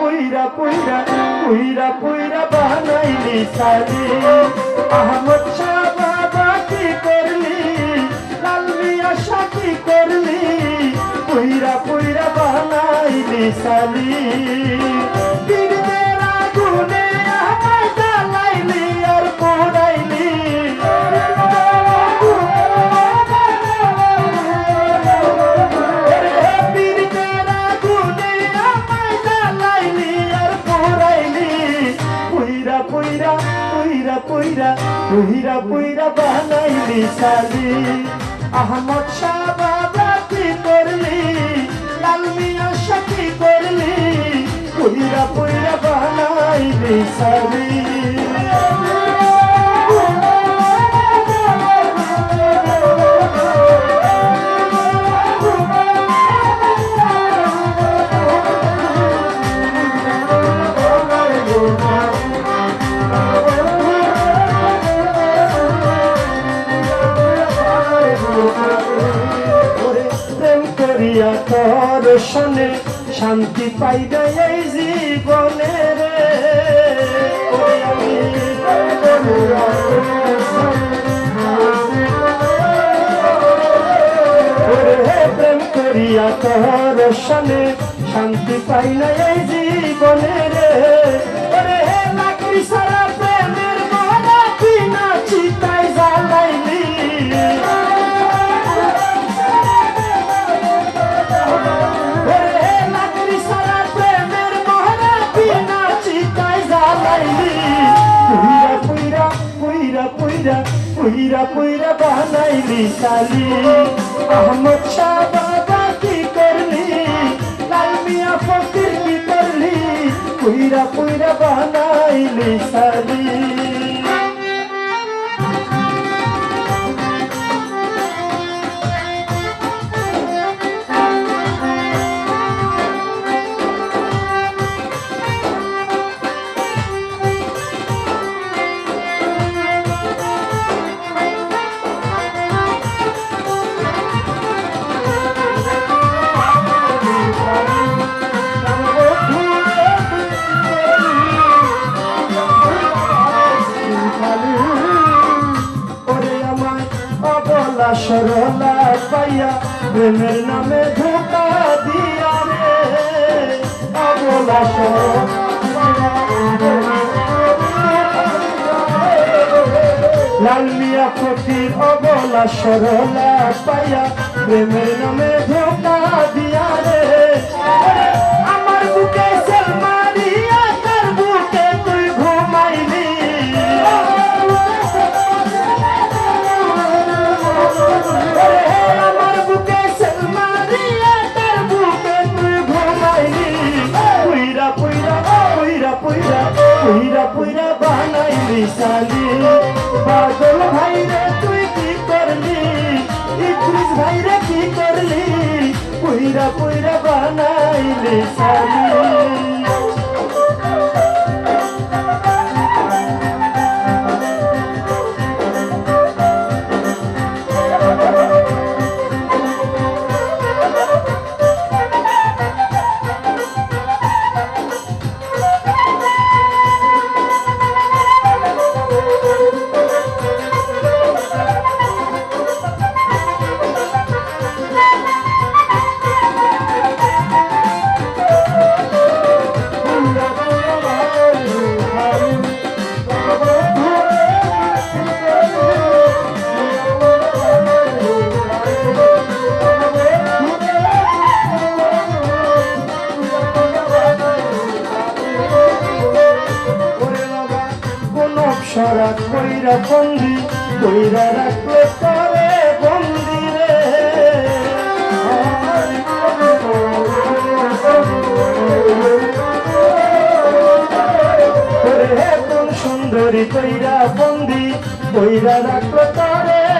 পুইরা পুইরা পুইরা পুইরা বানাইলি সালি আহমদ শাহ সালি। পীড়িতের আগুনে আমায় জ্বালাইলি আর পোড়াইলি। পীড়িতের আগুনে আমায় জ্বালাইলি আর পোড়াইলি। পুইরা পুইরা পুইরা পুইরা পুইরা পুইরা বানাইলি সালি। আহমদ শাহ বাবা পুইরা পুইরা বানাইলি সালি করিয়া তোর শোনে, শান্তি পাই এই জীবনে রে। প্রেম করিয়া তোর শোনে, শান্তি পাই এই জীবনে রে। ওরে পুইরা পুইরা পুইরা পুইরা বানাইলি কালি আহমদ শাহ বাবা কি করলি? লাল মিয়া ফকির কি করলি? পুইরা পুইরা বানাইলি সালি সরলা পাইয়া, প্রেমের নামে ধোকা দিয়া রে। অবলা লাল মিয়া ফকির অবলা সরলা পাইয়া, প্রেমের নামে ধোকা দিয়া রে। পুইরা পুইরা বানাইলি সালি পাগল ভাই রে তুই কি করলি? ইদ্রিস ভাই রে কি করলি? পুইরা পুইরা বানাইলি সালি অপসরা কইরা বন্দি, কইরা রাখল তারে বন্দি রে। হে কোন সুন্দরী কইরা বন্দি, কইরা রাখল তরে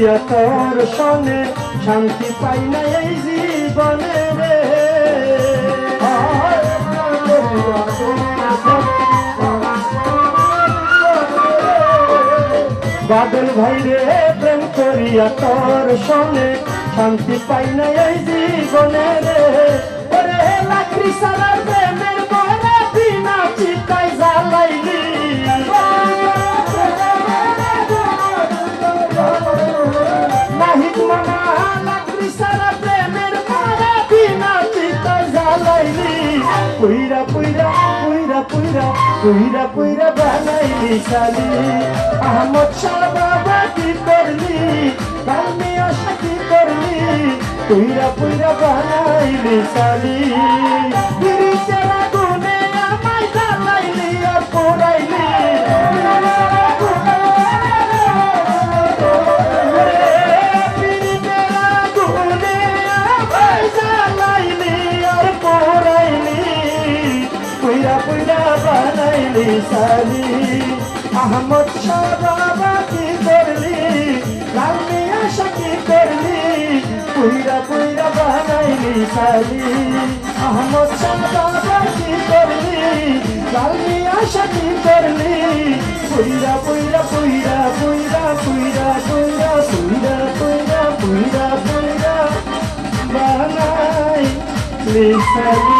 করিয়া তোর সনে শান্তি পাই না এই জীবনে রে। বাদল ভাইরে প্রেম করিয়া তোর সনে শান্তি পাই না এই জীবনে রে। ওরে লাকড়ি সারা প্রেমের পুইরা পুইরা পুইরা পুইরা পুইরা পুইরা বানাইলি শালি। আহমদ শাহ বাবা কি করলি? কালমি আশা কি করলি? পুইরা পুইরা বানাইলি শালি। বিরিচের আগুনে আমায় জ্বালাইলি আর পোড়াইলি। শালি আহমদ শাহ কি করলি লাল মিয়া শাহ করলি পুইরা পুইরা বানাইলি শালি আহমদ শাহ কি করলি লাল মিয়া শাহ করলি পুইরা পুইরা পুইরা পুইরা পুইরা পুইরা পুইরা পুইরা পুইরা পুইরা বানাইলি শালি